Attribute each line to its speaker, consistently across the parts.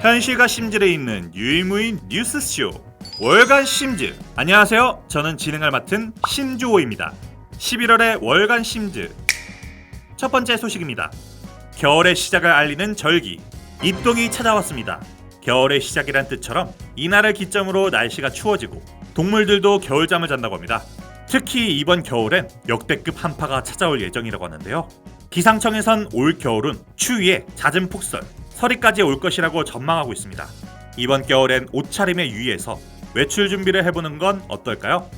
Speaker 1: 현실과 심지를 잇는 유일무이인 뉴스쇼 월간 심즈 안녕하세요. 저는 진행을 맡은 신주호입니다. 11월의 월간 심즈 첫 번째 소식입니다. 겨울의 시작을 알리는 절기. 입동이 찾아왔습니다. 겨울의 시작이란 뜻처럼 이날을 기점으로 날씨가 추워지고 동물들도 겨울잠을 잔다고 합니다. 특히 이번 겨울엔 역대급 한파가 찾아올 예정이라고 하는데요. 기상청에선 올 겨울은 추위에 잦은 폭설, 서리까지 올 것이라고 전망하고 있습니다. 이번 겨울엔 옷차림에 유의해서 외출 준비를 해보는 건 어떨까요?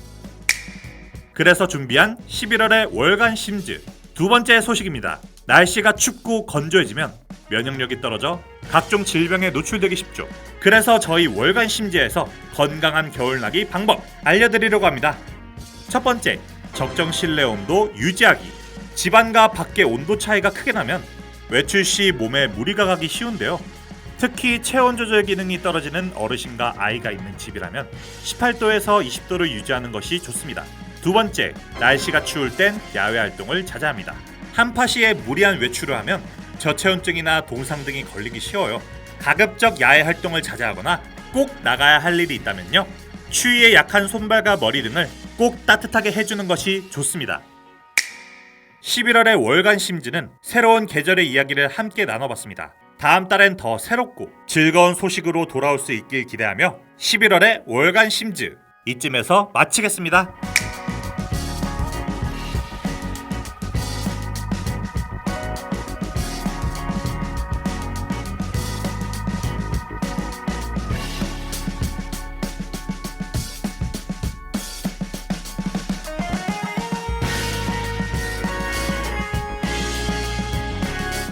Speaker 1: 그래서 준비한 11월의 월간 심즈 두 번째 소식입니다. 날씨가 춥고 건조해지면 면역력이 떨어져 각종 질병에 노출되기 쉽죠. 그래서 저희 월간 심즈에서 건강한 겨울나기 방법 알려드리려고 합니다. 첫 번째, 적정 실내 온도 유지하기. 집안과 밖의 온도 차이가 크게 나면 외출 시 몸에 무리가 가기 쉬운데요. 특히 체온 조절 기능이 떨어지는 어르신과 아이가 있는 집이라면 18도에서 20도를 유지하는 것이 좋습니다. 두 번째, 날씨가 추울 땐 야외 활동을 자제합니다. 한파 시에 무리한 외출을 하면 저체온증이나 동상 등이 걸리기 쉬워요. 가급적 야외 활동을 자제하거나 꼭 나가야 할 일이 있다면요. 추위에 약한 손발과 머리 등을 꼭 따뜻하게 해주는 것이 좋습니다. 11월의 월간 심즈는 새로운 계절의 이야기를 함께 나눠봤습니다. 다음 달엔 더 새롭고 즐거운 소식으로 돌아올 수 있길 기대하며 11월의 월간 심즈 이쯤에서 마치겠습니다.